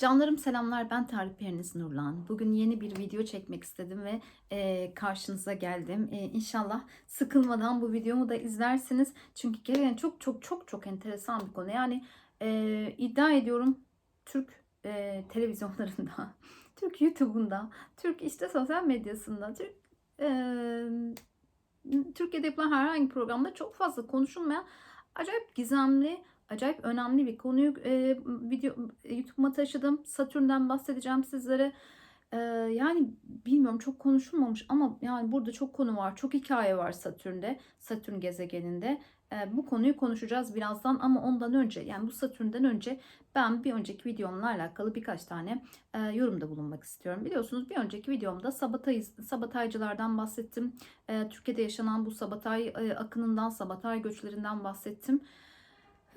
Canlarım selamlar ben Tarık Periniz Nurlan. Bugün yeni bir video çekmek istedim ve e, karşınıza geldim. E, inşallah sıkılmadan bu videomu da izlersiniz. Çünkü gerçekten çok çok çok çok enteresan bir konu. Yani e, iddia ediyorum Türk e, televizyonlarında, Türk YouTube'unda, Türk işte sosyal medyasında, Türk e, Türkiye'de yapılan herhangi programda çok fazla konuşulmayan acayip gizemli, acayip önemli bir konuyu e, video YouTube'uma taşıdım. Satürn'den bahsedeceğim sizlere. E, yani bilmiyorum çok konuşulmamış ama yani burada çok konu var. Çok hikaye var Satürn'de, Satürn gezegeninde. E, bu konuyu konuşacağız birazdan ama ondan önce yani bu Satürn'den önce ben bir önceki videomla alakalı birkaç tane e, yorumda bulunmak istiyorum. Biliyorsunuz bir önceki videomda sabatay, sabataycılardan bahsettim. E, Türkiye'de yaşanan bu sabatay e, akınından, sabatay göçlerinden bahsettim.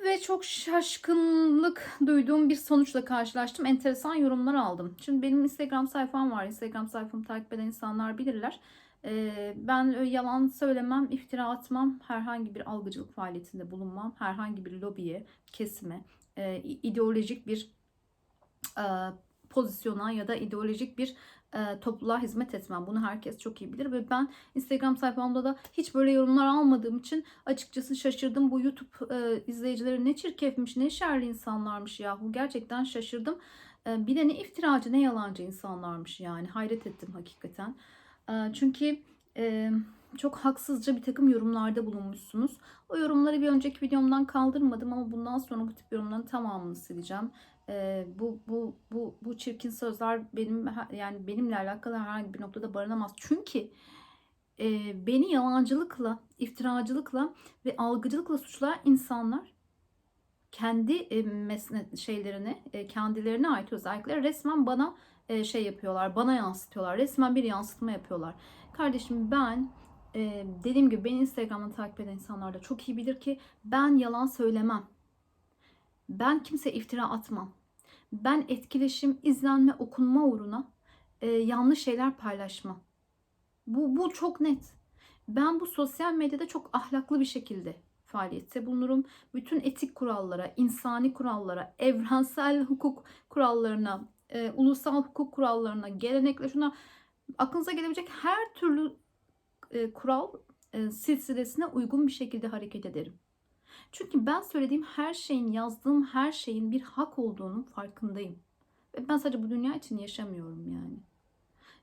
Ve çok şaşkınlık duyduğum bir sonuçla karşılaştım. Enteresan yorumlar aldım. Şimdi benim Instagram sayfam var. Instagram sayfamı takip eden insanlar bilirler. Ee, ben yalan söylemem, iftira atmam, herhangi bir algıcılık faaliyetinde bulunmam, herhangi bir lobiye, kesime, e, ideolojik bir e, pozisyona ya da ideolojik bir e, topluluğa hizmet etmem. Bunu herkes çok iyi bilir ve ben Instagram sayfamda da hiç böyle yorumlar almadığım için açıkçası şaşırdım. Bu YouTube e, izleyicileri ne çirkefmiş, ne şerli insanlarmış yahu. Gerçekten şaşırdım. E, bir de ne iftiracı, ne yalancı insanlarmış yani. Hayret ettim hakikaten. E, çünkü e, çok haksızca bir takım yorumlarda bulunmuşsunuz. O yorumları bir önceki videomdan kaldırmadım ama bundan sonra bu tip yorumların tamamını sileceğim. Ee, bu bu bu bu çirkin sözler benim yani benimle alakalı herhangi bir noktada barınamaz. Çünkü e, beni yalancılıkla, iftiracılıkla ve algıcılıkla suçlayan insanlar kendi e, mesne şeylerini, e, kendilerine ait özellikleri resmen bana e, şey yapıyorlar, bana yansıtıyorlar. Resmen bir yansıtma yapıyorlar. Kardeşim ben e, dediğim gibi beni Instagram'dan takip eden insanlar da çok iyi bilir ki ben yalan söylemem. Ben kimse iftira atmam. Ben etkileşim, izlenme, okunma uğruna e, yanlış şeyler paylaşmam. Bu, bu çok net. Ben bu sosyal medyada çok ahlaklı bir şekilde faaliyette bulunurum. Bütün etik kurallara, insani kurallara, evrensel hukuk kurallarına, e, ulusal hukuk kurallarına, gelenekle şuna aklınıza gelebilecek her türlü e, kural e, silsilesine uygun bir şekilde hareket ederim. Çünkü ben söylediğim her şeyin, yazdığım her şeyin bir hak olduğunun farkındayım. Ve ben sadece bu dünya için yaşamıyorum yani.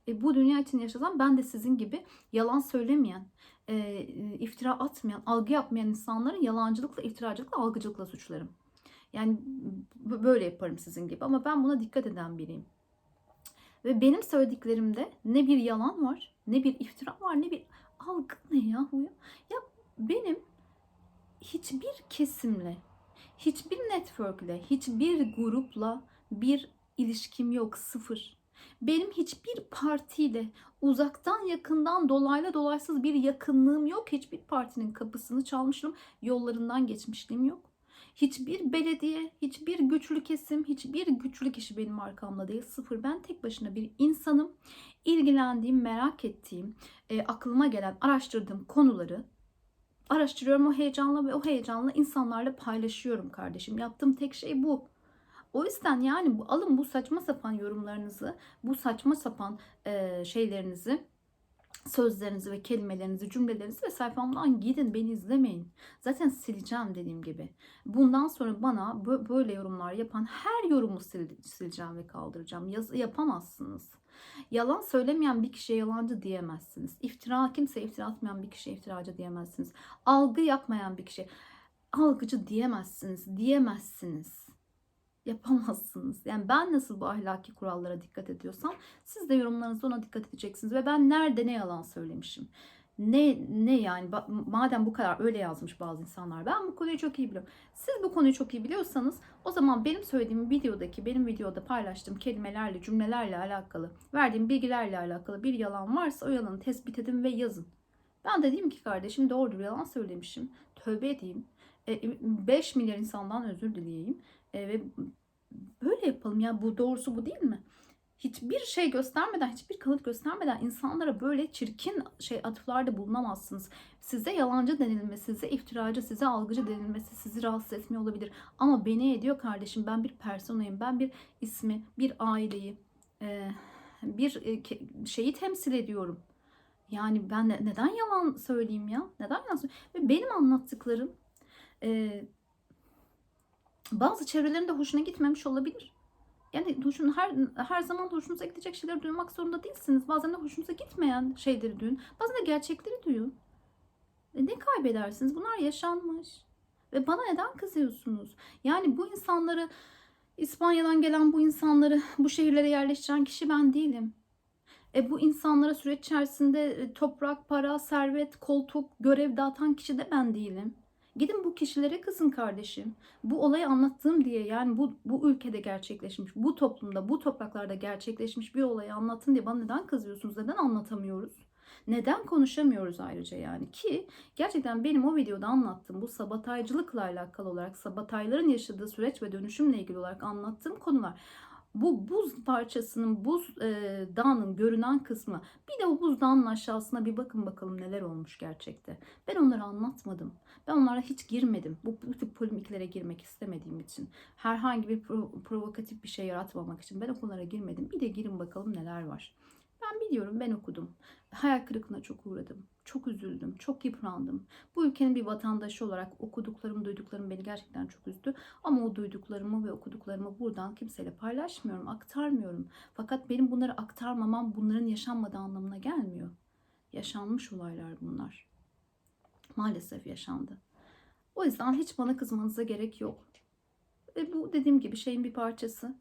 E, bu dünya için yaşasam ben de sizin gibi yalan söylemeyen, e, iftira atmayan, algı yapmayan insanları yalancılıkla, iftiracılıkla, algıcılıkla suçlarım. Yani böyle yaparım sizin gibi ama ben buna dikkat eden biriyim. Ve benim söylediklerimde ne bir yalan var, ne bir iftira var, ne bir algı ne ya? Ya benim hiçbir kesimle, hiçbir networkle, hiçbir grupla bir ilişkim yok. Sıfır. Benim hiçbir partiyle uzaktan yakından dolaylı dolaysız bir yakınlığım yok. Hiçbir partinin kapısını çalmışlığım, yollarından geçmişliğim yok. Hiçbir belediye, hiçbir güçlü kesim, hiçbir güçlü kişi benim arkamda değil. Sıfır. Ben tek başına bir insanım. İlgilendiğim, merak ettiğim, e, aklıma gelen, araştırdığım konuları araştırıyorum o heyecanla ve o heyecanla insanlarla paylaşıyorum kardeşim. Yaptığım tek şey bu. O yüzden yani bu alın bu saçma sapan yorumlarınızı, bu saçma sapan e, şeylerinizi, sözlerinizi ve kelimelerinizi, cümlelerinizi ve sayfamdan gidin beni izlemeyin. Zaten sileceğim dediğim gibi. Bundan sonra bana böyle yorumlar yapan her yorumu sileceğim ve kaldıracağım. Yaz yapamazsınız. Yalan söylemeyen bir kişiye yalancı diyemezsiniz. İftira kimse iftira atmayan bir kişiye iftiracı diyemezsiniz. Algı yapmayan bir kişi algıcı diyemezsiniz. Diyemezsiniz. Yapamazsınız. Yani ben nasıl bu ahlaki kurallara dikkat ediyorsam siz de yorumlarınızda ona dikkat edeceksiniz. Ve ben nerede ne yalan söylemişim ne ne yani madem bu kadar öyle yazmış bazı insanlar ben bu konuyu çok iyi biliyorum. Siz bu konuyu çok iyi biliyorsanız o zaman benim söylediğim videodaki benim videoda paylaştığım kelimelerle cümlelerle alakalı verdiğim bilgilerle alakalı bir yalan varsa o yalanı tespit edin ve yazın. Ben de ki kardeşim doğrudur yalan söylemişim. Tövbe edeyim. 5 e, milyar insandan özür dileyeyim. E, ve böyle yapalım ya bu doğrusu bu değil mi? hiçbir şey göstermeden, hiçbir kanıt göstermeden insanlara böyle çirkin şey atıflarda bulunamazsınız. Size yalancı denilmesi, size iftiracı, size algıcı denilmesi sizi rahatsız etmiyor olabilir. Ama beni ediyor kardeşim. Ben bir personayım. Ben bir ismi, bir aileyi, e, bir e, şeyi temsil ediyorum. Yani ben ne- neden yalan söyleyeyim ya? Neden yalan söyleyeyim? Benim anlattıklarım e, bazı çevrelerin de hoşuna gitmemiş olabilir. Yani hoşun, her her zaman hoşunuza gidecek şeyleri duymak zorunda değilsiniz. Bazen de hoşunuza gitmeyen şeyleri duyun. Bazen de gerçekleri duyun. E ne kaybedersiniz? Bunlar yaşanmış. Ve bana neden kızıyorsunuz? Yani bu insanları İspanya'dan gelen bu insanları bu şehirlere yerleştiren kişi ben değilim. E bu insanlara süreç içerisinde e, toprak, para, servet, koltuk, görev dağıtan kişi de ben değilim. Gidin bu kişilere kızın kardeşim. Bu olayı anlattığım diye yani bu, bu ülkede gerçekleşmiş, bu toplumda, bu topraklarda gerçekleşmiş bir olayı anlatın diye bana neden kızıyorsunuz? Neden anlatamıyoruz? Neden konuşamıyoruz ayrıca yani ki gerçekten benim o videoda anlattığım bu sabotajcılıkla alakalı olarak sabotajların yaşadığı süreç ve dönüşümle ilgili olarak anlattığım konular bu buz parçasının, buz e, dağının görünen kısmı. Bir de o buz dağının aşağısına bir bakın bakalım neler olmuş gerçekte. Ben onları anlatmadım. Ben onlara hiç girmedim. Bu, bu tip polemiklere girmek istemediğim için. Herhangi bir pro- provokatif bir şey yaratmamak için ben o konulara girmedim. Bir de girin bakalım neler var. Ben biliyorum, ben okudum. Hayal kırıklığına çok uğradım. Çok üzüldüm, çok yıprandım. Bu ülkenin bir vatandaşı olarak okuduklarım, duyduklarım beni gerçekten çok üzdü. Ama o duyduklarımı ve okuduklarımı buradan kimseyle paylaşmıyorum, aktarmıyorum. Fakat benim bunları aktarmamam bunların yaşanmadığı anlamına gelmiyor. Yaşanmış olaylar bunlar. Maalesef yaşandı. O yüzden hiç bana kızmanıza gerek yok. E bu dediğim gibi şeyin bir parçası.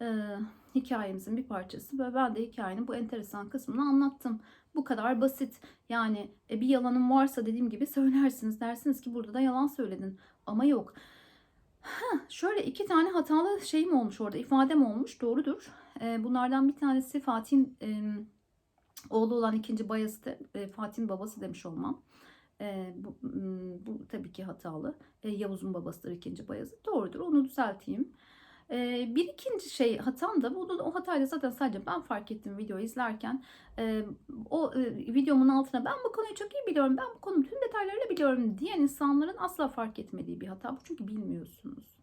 Ee, hikayemizin bir parçası ve ben de hikayenin bu enteresan kısmını anlattım. Bu kadar basit. Yani e, bir yalanım varsa dediğim gibi söylersiniz. Dersiniz ki burada da yalan söyledin. Ama yok. Heh, şöyle iki tane hatalı şeyim olmuş orada. ifadem olmuş. Doğrudur. E, bunlardan bir tanesi Fatih'in e, oğlu olan ikinci bayası e, Fatih'in babası demiş olmam. E, bu, bu tabii ki hatalı. E, Yavuz'un babasıdır ikinci bayazı. Doğrudur. Onu düzelteyim. Ee, bir ikinci şey hatam da bunu o hatayla zaten sadece ben fark ettim videoyu izlerken Ee, o e, videomun altına ben bu konuyu çok iyi biliyorum ben bu konunun tüm detaylarıyla biliyorum diyen insanların asla fark etmediği bir hata bu çünkü bilmiyorsunuz.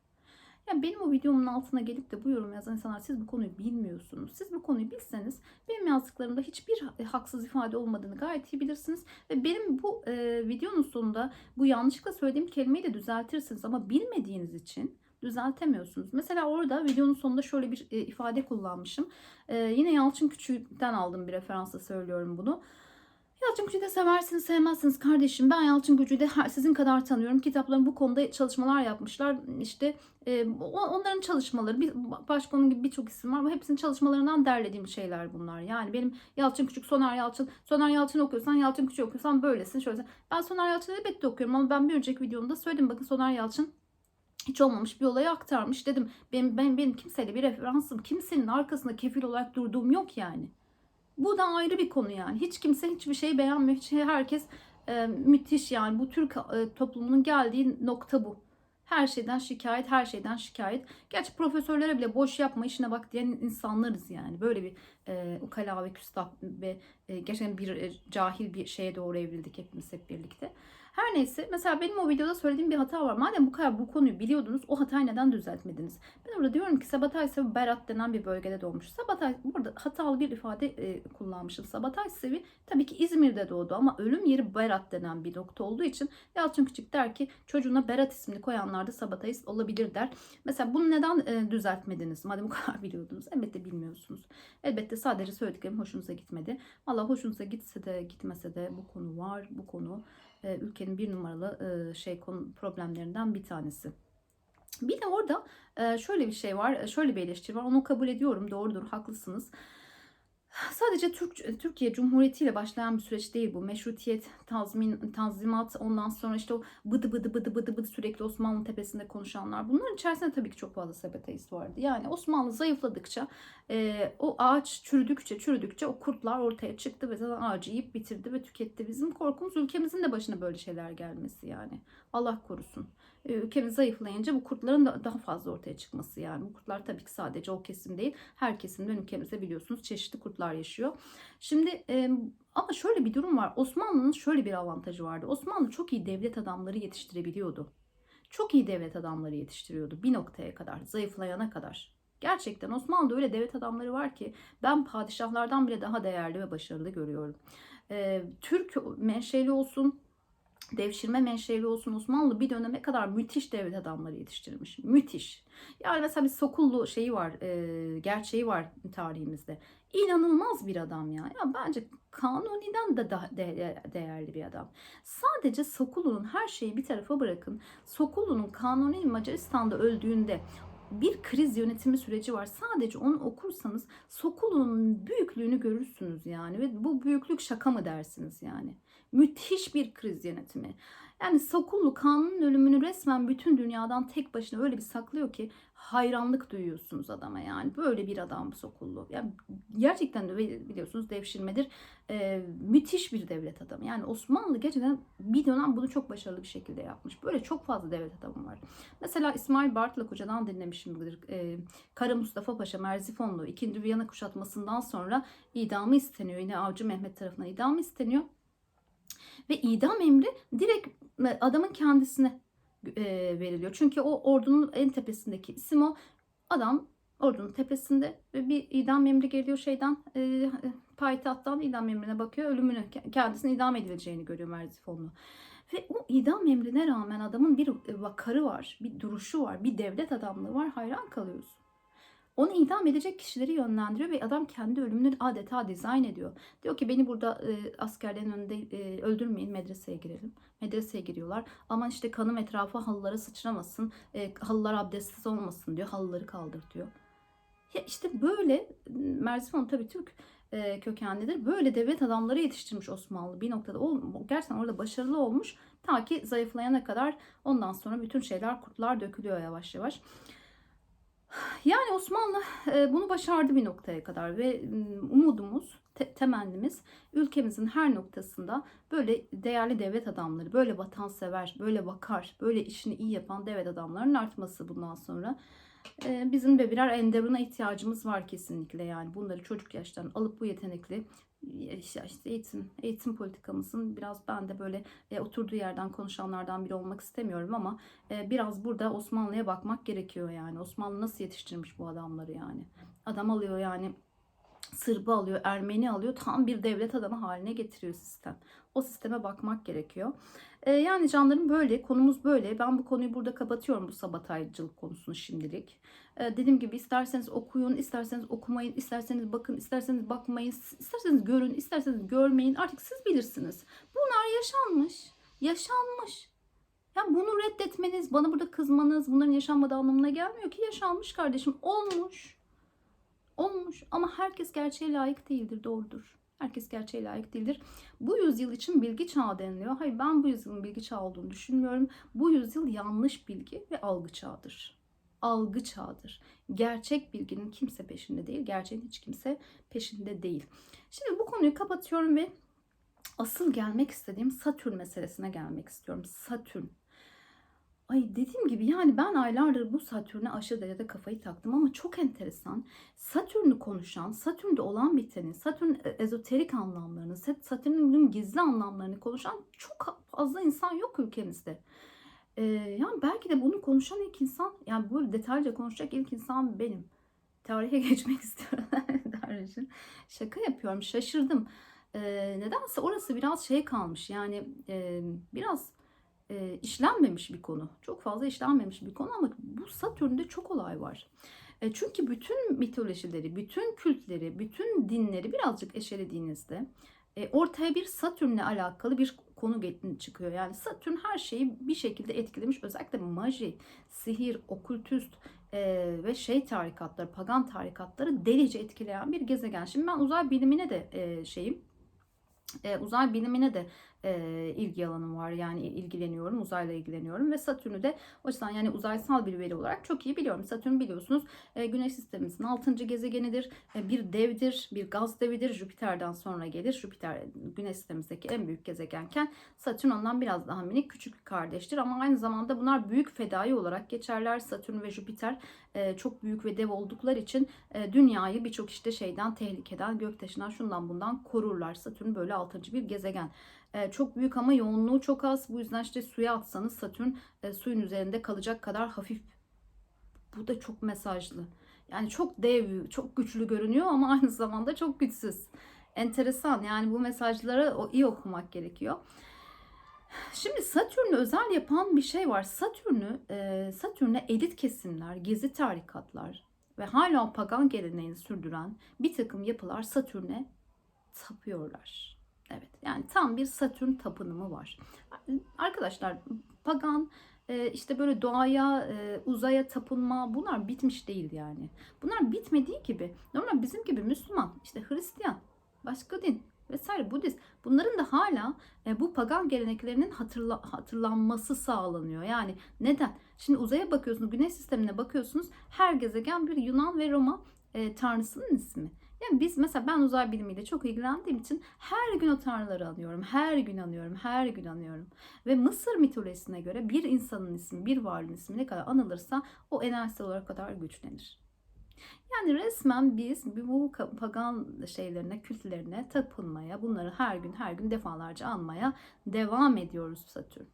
Yani benim o videomun altına gelip de bu yorum yazan insanlar siz bu konuyu bilmiyorsunuz. Siz bu konuyu bilseniz benim yazdıklarımda hiçbir haksız ifade olmadığını gayet iyi bilirsiniz. Ve benim bu e, videonun sonunda bu yanlışlıkla söylediğim kelimeyi de düzeltirsiniz ama bilmediğiniz için düzeltemiyorsunuz. Mesela orada videonun sonunda şöyle bir e, ifade kullanmışım. E, yine Yalçın Küçük'ten aldığım bir referansla söylüyorum bunu. Yalçın Küçük'ü de seversiniz sevmezsiniz kardeşim. Ben Yalçın Küçük'ü de sizin kadar tanıyorum. Kitapların bu konuda çalışmalar yapmışlar. İşte e, onların çalışmaları, bir, başka onun gibi birçok isim var ama hepsinin çalışmalarından derlediğim şeyler bunlar. Yani benim Yalçın Küçük, Soner Yalçın, Soner Yalçın okuyorsan, Yalçın Küçük okuyorsan böylesin, şöylesin. Ben Soner Yalçın'ı elbette okuyorum ama ben bir önceki videomda söyledim. Bakın Soner Yalçın hiç olmamış bir olayı aktarmış dedim. Benim, benim, benim kimseyle bir referansım, kimsenin arkasında kefil olarak durduğum yok yani. Bu da ayrı bir konu yani. Hiç kimse hiçbir şeyi beğenmiyor. Hiç, herkes e, müthiş yani. Bu Türk e, toplumunun geldiği nokta bu. Her şeyden şikayet, her şeyden şikayet. Gerçi profesörlere bile boş yapma işine bak diyen insanlarız yani. Böyle bir e, ukala ve küstah ve e, gerçekten bir e, cahil bir şeye doğru evrildik hepimiz hep birlikte. Her neyse mesela benim o videoda söylediğim bir hata var. Madem bu kadar bu konuyu biliyordunuz o hatayı neden düzeltmediniz? Ben orada diyorum ki Sabatay Sevi Berat denen bir bölgede doğmuş. Sabatay burada hatalı bir ifade e, kullanmışım. Sabatay Sevi tabii ki İzmir'de doğdu ama ölüm yeri Berat denen bir nokta olduğu için Yalçın Küçük der ki çocuğuna Berat ismini koyanlar da Sabatayist olabilir der. Mesela bunu neden e, düzeltmediniz? Madem bu kadar biliyordunuz. Elbette bilmiyorsunuz. Elbette sadece söylediklerim hoşunuza gitmedi. Valla hoşunuza gitse de gitmese de bu konu var. Bu konu ülkenin bir numaralı e, şey konu problemlerinden bir tanesi. Bir de orada e, şöyle bir şey var, e, şöyle bir eleştiri var. Onu kabul ediyorum, doğrudur, haklısınız. Sadece Türk, Türkiye Cumhuriyeti ile başlayan bir süreç değil bu. Meşrutiyet, tazmin, tanzimat, ondan sonra işte o bıdı bıdı bıdı bıdı bıdı sürekli Osmanlı tepesinde konuşanlar. Bunların içerisinde tabii ki çok fazla sabotajist vardı. Yani Osmanlı zayıfladıkça, e, o ağaç çürüdükçe çürüdükçe o kurtlar ortaya çıktı ve zaten ağacı yiyip bitirdi ve tüketti. Bizim korkumuz ülkemizin de başına böyle şeyler gelmesi yani. Allah korusun. E, ülkemiz zayıflayınca bu kurtların da daha fazla ortaya çıkması yani. Bu kurtlar tabii ki sadece o kesim değil. Her kesimden ülkemizde biliyorsunuz çeşitli kurtlar yaşıyor. Şimdi e, ama şöyle bir durum var. Osmanlı'nın şöyle bir avantajı vardı. Osmanlı çok iyi devlet adamları yetiştirebiliyordu. Çok iyi devlet adamları yetiştiriyordu bir noktaya kadar, zayıflayana kadar. Gerçekten Osmanlı'da öyle devlet adamları var ki ben padişahlardan bile daha değerli ve başarılı görüyorum. Ee, Türk menşeli olsun, devşirme menşeli olsun Osmanlı bir döneme kadar müthiş devlet adamları yetiştirmiş. Müthiş. Yani mesela bir Sokullu şeyi var, e, gerçeği var tarihimizde. İnanılmaz bir adam ya. Ya bence Kanuni'den de daha de- değerli bir adam. Sadece Sokullu'nun her şeyi bir tarafa bırakın. Sokullu'nun Kanuni Macaristan'da öldüğünde bir kriz yönetimi süreci var. Sadece onu okursanız Sokullu'nun büyüklüğünü görürsünüz yani ve bu büyüklük şaka mı dersiniz yani. Müthiş bir kriz yönetimi. Yani Sokullu Kanun'un ölümünü resmen bütün dünyadan tek başına öyle bir saklıyor ki hayranlık duyuyorsunuz adama yani. Böyle bir adam Sokullu. Yani gerçekten de biliyorsunuz devşirmedir. Ee, müthiş bir devlet adamı. Yani Osmanlı gerçekten bir dönem bunu çok başarılı bir şekilde yapmış. Böyle çok fazla devlet adamı var. Mesela İsmail Bartılak Hoca'dan dinlemişimdir. Ee, Kara Mustafa Paşa Merzifonlu 2. Viyana kuşatmasından sonra idamı isteniyor. Yine Avcı Mehmet tarafından idamı isteniyor. Ve idam emri direkt adamın kendisine e, veriliyor. Çünkü o ordunun en tepesindeki isim o. Adam ordunun tepesinde bir idam emri geliyor şeyden e, payitahttan idam emrine bakıyor. Ölümünü kendisine idam edileceğini görüyor Merzifonlu. Ve o idam emrine rağmen adamın bir vakarı var, bir duruşu var, bir devlet adamlığı var. Hayran kalıyorsun. Onu idam edecek kişileri yönlendiriyor ve adam kendi ölümünü adeta dizayn ediyor. Diyor ki beni burada e, askerlerin önünde e, öldürmeyin medreseye girelim. Medreseye giriyorlar. Ama işte kanım etrafa halılara sıçramasın. E, halılar abdestsiz olmasın diyor. Halıları kaldır diyor. Ya işte böyle Merzifon tabii Türk e, kökenlidir. Böyle devlet adamları yetiştirmiş Osmanlı bir noktada. O, gerçekten orada başarılı olmuş. Ta ki zayıflayana kadar ondan sonra bütün şeyler kurtlar dökülüyor yavaş yavaş. Yani Osmanlı e, bunu başardı bir noktaya kadar ve umudumuz, te- temennimiz ülkemizin her noktasında böyle değerli devlet adamları, böyle vatansever, böyle vakar, böyle işini iyi yapan devlet adamlarının artması bundan sonra. E, bizim de birer enderuna ihtiyacımız var kesinlikle yani bunları çocuk yaştan alıp bu yetenekli işte, eğitim eğitim politikamızın biraz ben de böyle e, oturduğu yerden konuşanlardan biri olmak istemiyorum ama e, biraz burada Osmanlı'ya bakmak gerekiyor yani. Osmanlı nasıl yetiştirmiş bu adamları yani. Adam alıyor yani Sırbı alıyor, Ermeni alıyor. Tam bir devlet adamı haline getiriyor sistem. O sisteme bakmak gerekiyor. Ee, yani canlarım böyle, konumuz böyle. Ben bu konuyu burada kapatıyorum bu sabotajcılık konusunu şimdilik. Ee, dediğim gibi isterseniz okuyun, isterseniz okumayın, isterseniz bakın, isterseniz bakmayın, isterseniz görün, isterseniz görmeyin. Artık siz bilirsiniz. Bunlar yaşanmış, yaşanmış. Yani bunu reddetmeniz, bana burada kızmanız, bunların yaşanmadığı anlamına gelmiyor ki yaşanmış kardeşim. Olmuş. Olmuş ama herkes gerçeğe layık değildir, doğrudur. Herkes gerçeğe layık değildir. Bu yüzyıl için bilgi çağı deniliyor. Hayır ben bu yüzyılın bilgi çağı olduğunu düşünmüyorum. Bu yüzyıl yanlış bilgi ve algı çağıdır. Algı çağıdır. Gerçek bilginin kimse peşinde değil. Gerçeğin hiç kimse peşinde değil. Şimdi bu konuyu kapatıyorum ve asıl gelmek istediğim Satürn meselesine gelmek istiyorum. Satürn. Ay dediğim gibi yani ben aylardır bu Satürn'e aşırı derecede kafayı taktım ama çok enteresan. Satürn'ü konuşan, Satürn'de olan biteni, Satürn e, ezoterik anlamlarını, Satürn'ün gizli anlamlarını konuşan çok fazla insan yok ülkemizde. Ee, yani belki de bunu konuşan ilk insan, yani böyle detaylıca konuşacak ilk insan benim. Tarihe geçmek istiyorum. Şaka yapıyorum, şaşırdım. Ee, nedense orası biraz şey kalmış yani e, biraz e, işlenmemiş bir konu. Çok fazla işlenmemiş bir konu ama bu Satürn'de çok olay var. E, çünkü bütün mitolojileri, bütün kültleri, bütün dinleri birazcık eşelediğinizde e, ortaya bir Satürn'le alakalı bir konu çıkıyor. Yani Satürn her şeyi bir şekilde etkilemiş. Özellikle maji, sihir, okültüst e, ve şey tarikatları, pagan tarikatları delice etkileyen bir gezegen. Şimdi ben uzay bilimine de e, şeyim, e, uzay bilimine de e, ilgi alanım var. Yani ilgileniyorum, uzayla ilgileniyorum ve Satürn'ü de o yüzden yani uzaysal bir veri olarak çok iyi biliyorum. Satürn biliyorsunuz e, Güneş sistemimizin 6. gezegenidir. E, bir devdir, bir gaz devidir. Jüpiter'den sonra gelir. Jüpiter Güneş sistemimizdeki en büyük gezegenken Satürn ondan biraz daha minik küçük bir kardeştir ama aynı zamanda bunlar büyük fedai olarak geçerler. Satürn ve Jüpiter e, çok büyük ve dev oldukları için e, dünyayı birçok işte şeyden, tehlikeden, göktaşından, şundan bundan korurlar. Satürn böyle altıncı bir gezegen. E, çok büyük ama yoğunluğu çok az. Bu yüzden işte suya atsanız Satürn e, suyun üzerinde kalacak kadar hafif. Bu da çok mesajlı. Yani çok dev, çok güçlü görünüyor ama aynı zamanda çok güçsüz. Enteresan yani bu mesajları o iyi okumak gerekiyor. Şimdi Satürn'ü özel yapan bir şey var. Satürn'ü, e, Satürn'e elit kesimler, gezi tarikatlar ve hala pagan geleneğini sürdüren bir takım yapılar Satürn'e tapıyorlar. Evet yani tam bir Satürn tapınımı var. Arkadaşlar pagan e, işte böyle doğaya, e, uzaya tapınma bunlar bitmiş değil yani. Bunlar bitmediği gibi normal bizim gibi Müslüman, işte Hristiyan, başka din vesaire Budist bunların da hala e, bu pagan geleneklerinin hatırla, hatırlanması sağlanıyor. Yani neden? Şimdi uzaya bakıyorsunuz, güneş sistemine bakıyorsunuz. Her gezegen bir Yunan ve Roma e, tanrısının ismi. Yani biz mesela ben uzay bilimiyle çok ilgilendiğim için her gün o tanrıları anıyorum. Her gün anıyorum. Her gün anıyorum. Ve Mısır mitolojisine göre bir insanın ismi, bir varlığın ismi ne kadar anılırsa o enerjisel olarak kadar güçlenir. Yani resmen biz bu pagan şeylerine, kültlerine tapınmaya, bunları her gün her gün defalarca anmaya devam ediyoruz Satürn.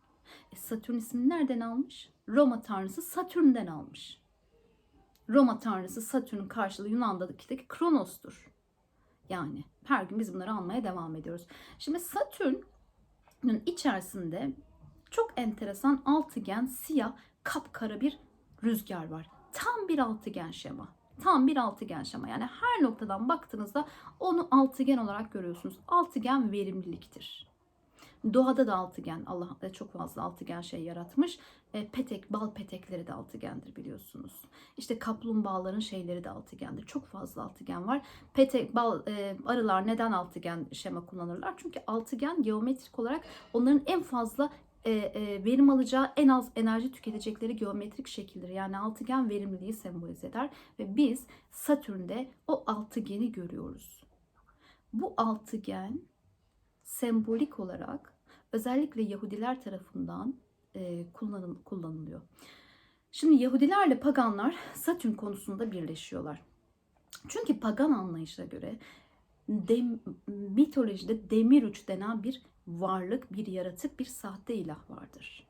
E Satürn ismini nereden almış? Roma tanrısı Satürn'den almış. Roma tanrısı Satürn'ün karşılığı Yunan'daki Kronos'tur. Yani her gün biz bunları almaya devam ediyoruz. Şimdi Satürn'ün içerisinde çok enteresan altıgen, siyah, kapkara bir rüzgar var. Tam bir altıgen şema. Tam bir altıgen şema. Yani her noktadan baktığınızda onu altıgen olarak görüyorsunuz. Altıgen verimliliktir. Doğada da altıgen. Allah çok fazla altıgen şey yaratmış. E, petek, bal petekleri de altıgendir biliyorsunuz. İşte kaplumbağaların şeyleri de altıgendir. Çok fazla altıgen var. Petek, bal, e, arılar neden altıgen şema kullanırlar? Çünkü altıgen geometrik olarak onların en fazla e, e, verim alacağı en az enerji tüketecekleri geometrik şekildir. Yani altıgen verimliliği sembolize eder ve biz Satürn'de o altıgeni görüyoruz. Bu altıgen sembolik olarak özellikle Yahudiler tarafından e, kullanıl, kullanılıyor. Şimdi Yahudilerle paganlar Satürn konusunda birleşiyorlar. Çünkü pagan anlayışa göre dem, mitolojide demir uç denen bir varlık, bir yaratık, bir sahte ilah vardır.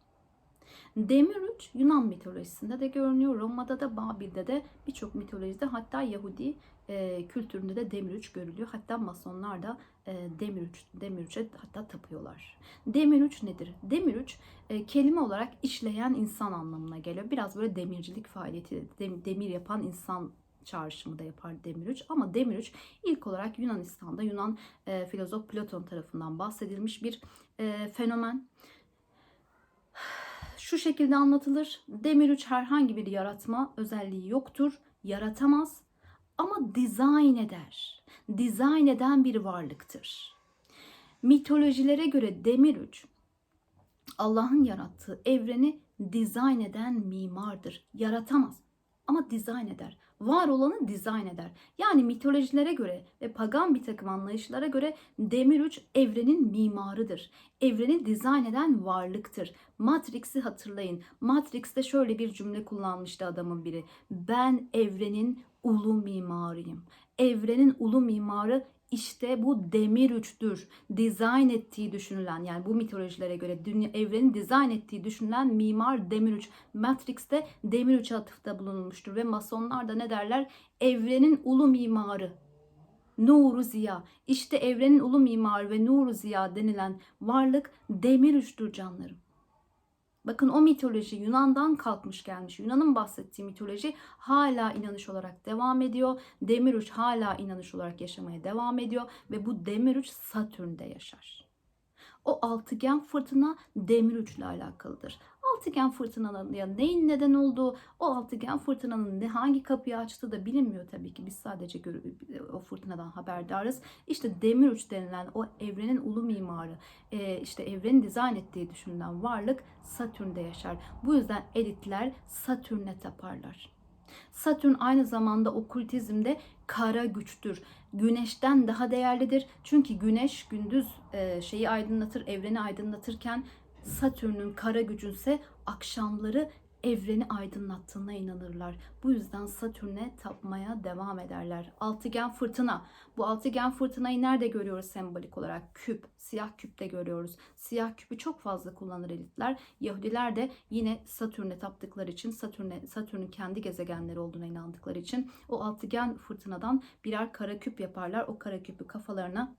Demirüç Yunan mitolojisinde de görünüyor. Roma'da da Babil'de de birçok mitolojide hatta Yahudi e, kültüründe de Demirüç görülüyor. Hatta Masonlar da e, Demirüç, Demirüç'e hatta tapıyorlar. Demirüç nedir? Demirüç e, kelime olarak işleyen insan anlamına geliyor. Biraz böyle demircilik faaliyeti, demir yapan insan çağrışımı da yapar Demirüç. Ama Demirüç ilk olarak Yunanistan'da Yunan e, filozof Platon tarafından bahsedilmiş bir e, fenomen. Şu şekilde anlatılır. Demirüç herhangi bir yaratma özelliği yoktur. Yaratamaz ama dizayn eder. Dizayn eden bir varlıktır. Mitolojilere göre Demirüç Allah'ın yarattığı evreni dizayn eden mimardır. Yaratamaz ama dizayn eder var olanı dizayn eder. Yani mitolojilere göre ve pagan bir takım anlayışlara göre Demirüç evrenin mimarıdır. Evreni dizayn eden varlıktır. Matrix'i hatırlayın. Matrix'te şöyle bir cümle kullanmıştı adamın biri. Ben evrenin ulu mimarıyım. Evrenin ulu mimarı işte bu demir üçtür. Dizayn ettiği düşünülen yani bu mitolojilere göre dünya evreni dizayn ettiği düşünülen mimar demir üç. Matrix'te demir üçe atıfta bulunmuştur ve masonlar da ne derler? Evrenin ulu mimarı. Nuru Ziya. İşte evrenin ulu mimarı ve Nuru Ziya denilen varlık demir üçtür canlarım. Bakın o mitoloji Yunan'dan kalkmış gelmiş. Yunan'ın bahsettiği mitoloji hala inanış olarak devam ediyor. Demirüç hala inanış olarak yaşamaya devam ediyor ve bu Demirüç Satürn'de yaşar. O altıgen fırtına Demirüç ile alakalıdır. Altıgen fırtınanın ya neyin neden olduğu, o altıgen fırtınanın ne hangi kapıyı açtığı da bilinmiyor tabii ki. Biz sadece o fırtınadan haberdarız. İşte Demirüç denilen o evrenin ulu mimarı, e, işte evrenin dizayn ettiği düşünülen varlık Satürn'de yaşar. Bu yüzden elitler Satürn'e taparlar. Satürn aynı zamanda okültizmde kara güçtür. Güneşten daha değerlidir. Çünkü güneş gündüz e, şeyi aydınlatır, evreni aydınlatırken Satürn'ün kara gücünse akşamları evreni aydınlattığına inanırlar. Bu yüzden Satürn'e tapmaya devam ederler. Altıgen fırtına. Bu altıgen fırtınayı nerede görüyoruz sembolik olarak? Küp, siyah küpte görüyoruz. Siyah küpü çok fazla kullanır elitler. Yahudiler de yine Satürn'e taptıkları için, Satürn'e Satürn'ün kendi gezegenleri olduğuna inandıkları için o altıgen fırtınadan birer kara küp yaparlar. O kara küpü kafalarına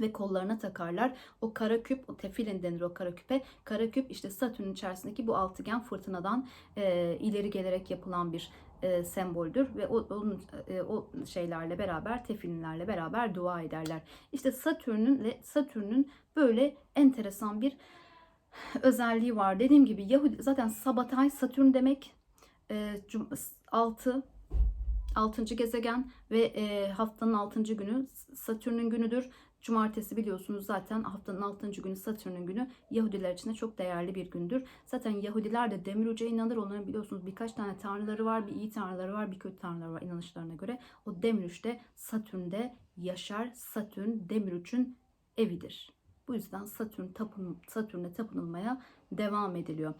ve kollarına takarlar. O kara küp, o tefilin denir o kara küpe. Kara küp işte Satürn'ün içerisindeki bu altıgen fırtınadan e, ileri gelerek yapılan bir e, semboldür ve o onun e, o şeylerle beraber tefilinlerle beraber dua ederler. İşte Satürn'ün Satürn'ün böyle enteresan bir özelliği var. Dediğim gibi Yahudi zaten Sabatay Satürn demek e, 6 6. gezegen ve e, haftanın 6. günü Satürn'ün günüdür. Cumartesi biliyorsunuz zaten haftanın 6. günü Satürn'ün günü Yahudiler için de çok değerli bir gündür. Zaten Yahudiler de demir uca inanır. Onların biliyorsunuz birkaç tane tanrıları var. Bir iyi tanrıları var, bir kötü tanrıları var inanışlarına göre. O demir uçta Satürn'de yaşar. Satürn demir uçun evidir. Bu yüzden Satürn tapın, Satürn'e tapınılmaya devam ediliyor.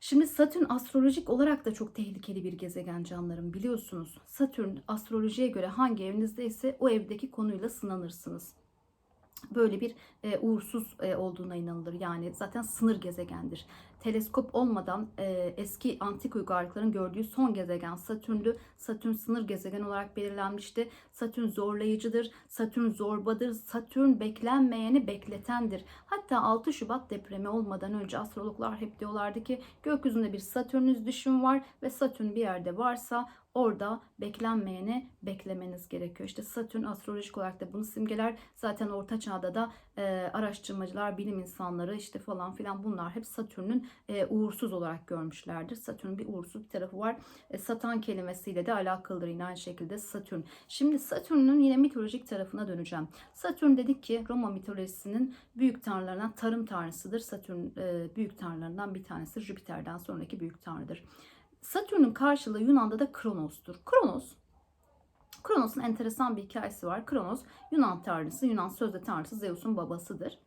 Şimdi Satürn astrolojik olarak da çok tehlikeli bir gezegen canlarım biliyorsunuz. Satürn astrolojiye göre hangi evinizdeyse o evdeki konuyla sınanırsınız böyle bir e, uğursuz e, olduğuna inanılır. Yani zaten sınır gezegendir. Teleskop olmadan e, eski antik uygarlıkların gördüğü son gezegen Satürn'dü. Satürn sınır gezegen olarak belirlenmişti. Satürn zorlayıcıdır. Satürn zorbadır. Satürn beklenmeyeni bekletendir. Hatta 6 Şubat depremi olmadan önce astrologlar hep diyorlardı ki gökyüzünde bir Satürnüs düşüm var ve Satürn bir yerde varsa orada beklenmeyeni beklemeniz gerekiyor. İşte Satürn astrolojik olarak da bunu simgeler. Zaten Orta Çağ'da da e, araştırmacılar, bilim insanları işte falan filan bunlar hep Satürn'ün e, uğursuz olarak görmüşlerdir. Satürn'ün bir uğursuz bir tarafı var. E, Satan kelimesiyle de alakalıdır yine aynı şekilde Satürn. Şimdi Satürn'ün yine mitolojik tarafına döneceğim. Satürn dedik ki Roma mitolojisinin büyük tanrılarından tarım tanrısıdır. Satürn e, büyük tanrılarından bir tanesi. Jüpiter'den sonraki büyük tanrıdır. Satürn'ün karşılığı Yunan'da da Kronos'tur. Kronos Kronos'un enteresan bir hikayesi var. Kronos Yunan tanrısı, Yunan sözde tanrısı Zeus'un babasıdır.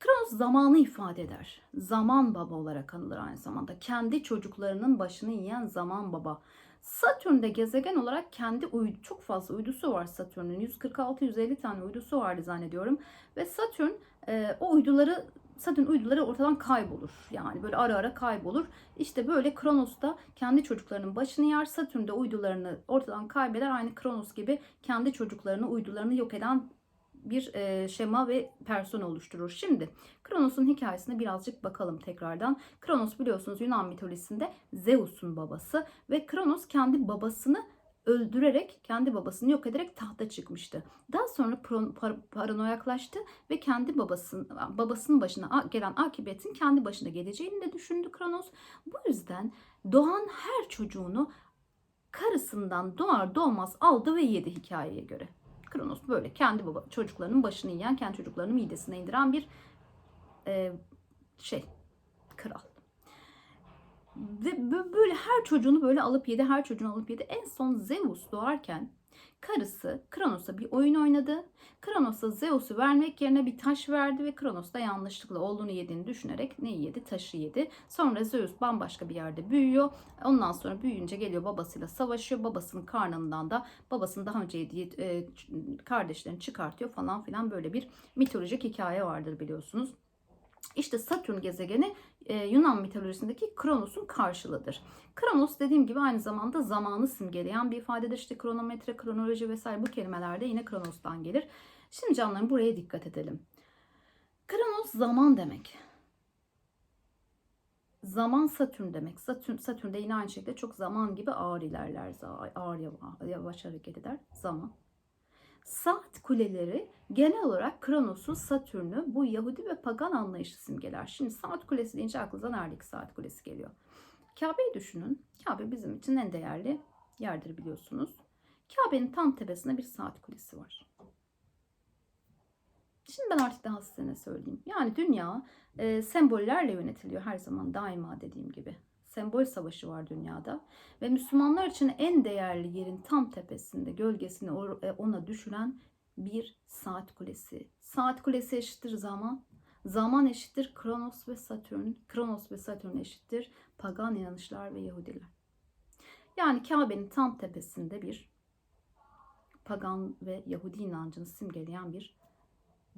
Kronos zamanı ifade eder. Zaman baba olarak anılır aynı zamanda. Kendi çocuklarının başını yiyen zaman baba. Satürn'de gezegen olarak kendi uydu, çok fazla uydusu var Satürn'ün. 146-150 tane uydusu vardı zannediyorum. Ve Satürn e, o uyduları Satürn uyduları ortadan kaybolur. Yani böyle ara ara kaybolur. İşte böyle Kronos da kendi çocuklarının başını yer. Satürn de uydularını ortadan kaybeder. Aynı Kronos gibi kendi çocuklarını, uydularını yok eden bir e, şema ve person oluşturur. Şimdi Kronos'un hikayesine birazcık bakalım tekrardan. Kronos biliyorsunuz Yunan mitolojisinde Zeus'un babası ve Kronos kendi babasını öldürerek, kendi babasını yok ederek tahta çıkmıştı. Daha sonra paranoyaklaştı ve kendi babasının babasının başına gelen akibetin kendi başına geleceğini de düşündü Kronos. Bu yüzden doğan her çocuğunu karısından doğar doğmaz aldı ve yedi hikayeye göre. Kronos böyle kendi baba çocuklarının başını yiyen, kendi çocuklarını midesine indiren bir e, şey kral. Ve böyle her çocuğunu böyle alıp yedi, her çocuğunu alıp yedi. En son Zeus doğarken karısı Kronos'a bir oyun oynadı. Kronos'a Zeus'u vermek yerine bir taş verdi ve Kronos da yanlışlıkla olduğunu yediğini düşünerek neyi yedi? Taşı yedi. Sonra Zeus bambaşka bir yerde büyüyor. Ondan sonra büyüyünce geliyor babasıyla savaşıyor. Babasının karnından da babasının daha önce yediği e, kardeşlerini çıkartıyor falan filan böyle bir mitolojik hikaye vardır biliyorsunuz. İşte Satürn gezegeni e, Yunan mitolojisindeki Kronos'un karşılığıdır. Kronos dediğim gibi aynı zamanda zamanı simgeleyen bir ifadedir. İşte kronometre, kronoloji vesaire bu kelimeler de yine Kronos'tan gelir. Şimdi canlarım buraya dikkat edelim. Kronos zaman demek. Zaman Satürn demek. Satürn, Satürn de yine aynı şekilde çok zaman gibi ağır ilerler. Ağır yavaş hareket eder. Zaman. Saat kuleleri genel olarak Kronos'u, Satürn'ü bu Yahudi ve pagan anlayışı simgeler. Şimdi saat kulesi deyince aklınıza neredeki saat kulesi geliyor? Kabe'yi düşünün. Kabe bizim için en değerli yerdir biliyorsunuz. Kabe'nin tam tepesinde bir saat kulesi var. Şimdi ben artık daha size ne söyleyeyim. Yani dünya e, sembollerle yönetiliyor her zaman daima dediğim gibi. Sembol savaşı var dünyada ve Müslümanlar için en değerli yerin tam tepesinde gölgesini e, ona düşüren bir saat kulesi. Saat kulesi eşittir zaman. Zaman eşittir Kronos ve Satürn. Kronos ve Satürn eşittir pagan inanışlar ve Yahudiler. Yani Kabe'nin tam tepesinde bir pagan ve Yahudi inancını simgeleyen bir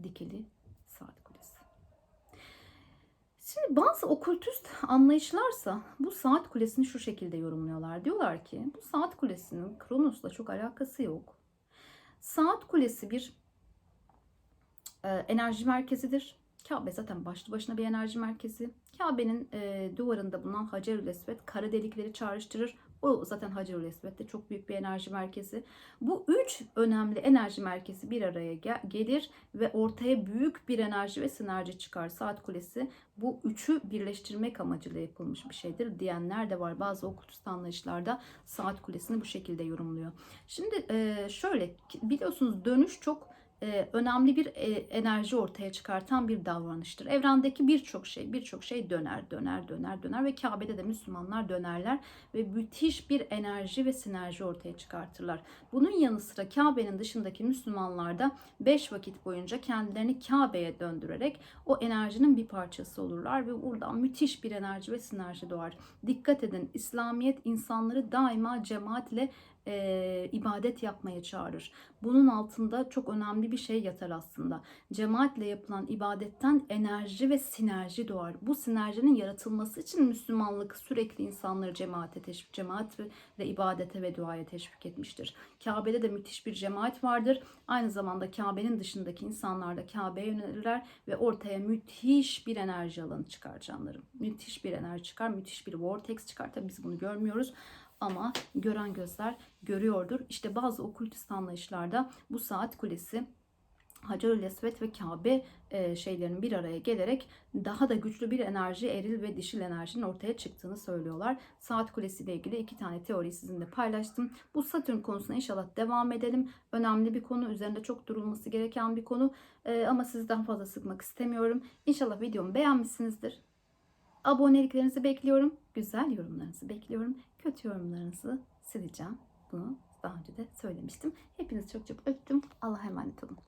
dikili saat kulesi. Şimdi bazı okültüst anlayışlarsa bu saat kulesini şu şekilde yorumluyorlar. Diyorlar ki bu saat kulesinin Kronos'la çok alakası yok. Saat kulesi bir e, enerji merkezidir. Kabe zaten başlı başına bir enerji merkezi. Kabe'nin e, duvarında bulunan Hacerül Esved kara delikleri çağrıştırır. O zaten Hacerül Esved de çok büyük bir enerji merkezi. Bu üç önemli enerji merkezi bir araya gel- gelir ve ortaya büyük bir enerji ve sinerji çıkar. Saat kulesi bu üçü birleştirmek amacıyla yapılmış bir şeydir diyenler de var. Bazı okültist anlayışlarda saat kulesini bu şekilde yorumluyor. Şimdi şöyle biliyorsunuz dönüş çok e, önemli bir e, enerji ortaya çıkartan bir davranıştır. Evrendeki birçok şey, birçok şey döner, döner, döner, döner ve Kabe'de de Müslümanlar dönerler ve müthiş bir enerji ve sinerji ortaya çıkartırlar. Bunun yanı sıra Kabe'nin dışındaki Müslümanlar da 5 vakit boyunca kendilerini Kabe'ye döndürerek o enerjinin bir parçası olurlar ve buradan müthiş bir enerji ve sinerji doğar. Dikkat edin İslamiyet insanları daima cemaat ile e, ibadet yapmaya çağırır. Bunun altında çok önemli bir şey yatar aslında. Cemaatle yapılan ibadetten enerji ve sinerji doğar. Bu sinerjinin yaratılması için Müslümanlık sürekli insanları cemaate teşvik, cemaat ve ibadete ve duaya teşvik etmiştir. Kabe'de de müthiş bir cemaat vardır. Aynı zamanda Kabe'nin dışındaki insanlar da Kabe'ye yönelirler ve ortaya müthiş bir enerji alanı çıkar canlarım. Müthiş bir enerji çıkar, müthiş bir vortex çıkar. Tabii biz bunu görmüyoruz ama gören gözler görüyordur. İşte bazı okültist anlayışlarda bu saat kulesi Hacerül Esved ve Kabe e, şeylerin bir araya gelerek daha da güçlü bir enerji, eril ve dişil enerjinin ortaya çıktığını söylüyorlar. Saat Kulesi ile ilgili iki tane teoriyi sizinle paylaştım. Bu Satürn konusuna inşallah devam edelim. Önemli bir konu, üzerinde çok durulması gereken bir konu. E, ama sizi daha fazla sıkmak istemiyorum. İnşallah videomu beğenmişsinizdir. Aboneliklerinizi bekliyorum. Güzel yorumlarınızı bekliyorum. Kötü yorumlarınızı sileceğim. Bunu daha önce de söylemiştim. Hepinizi çok çok öptüm. Allah'a emanet olun.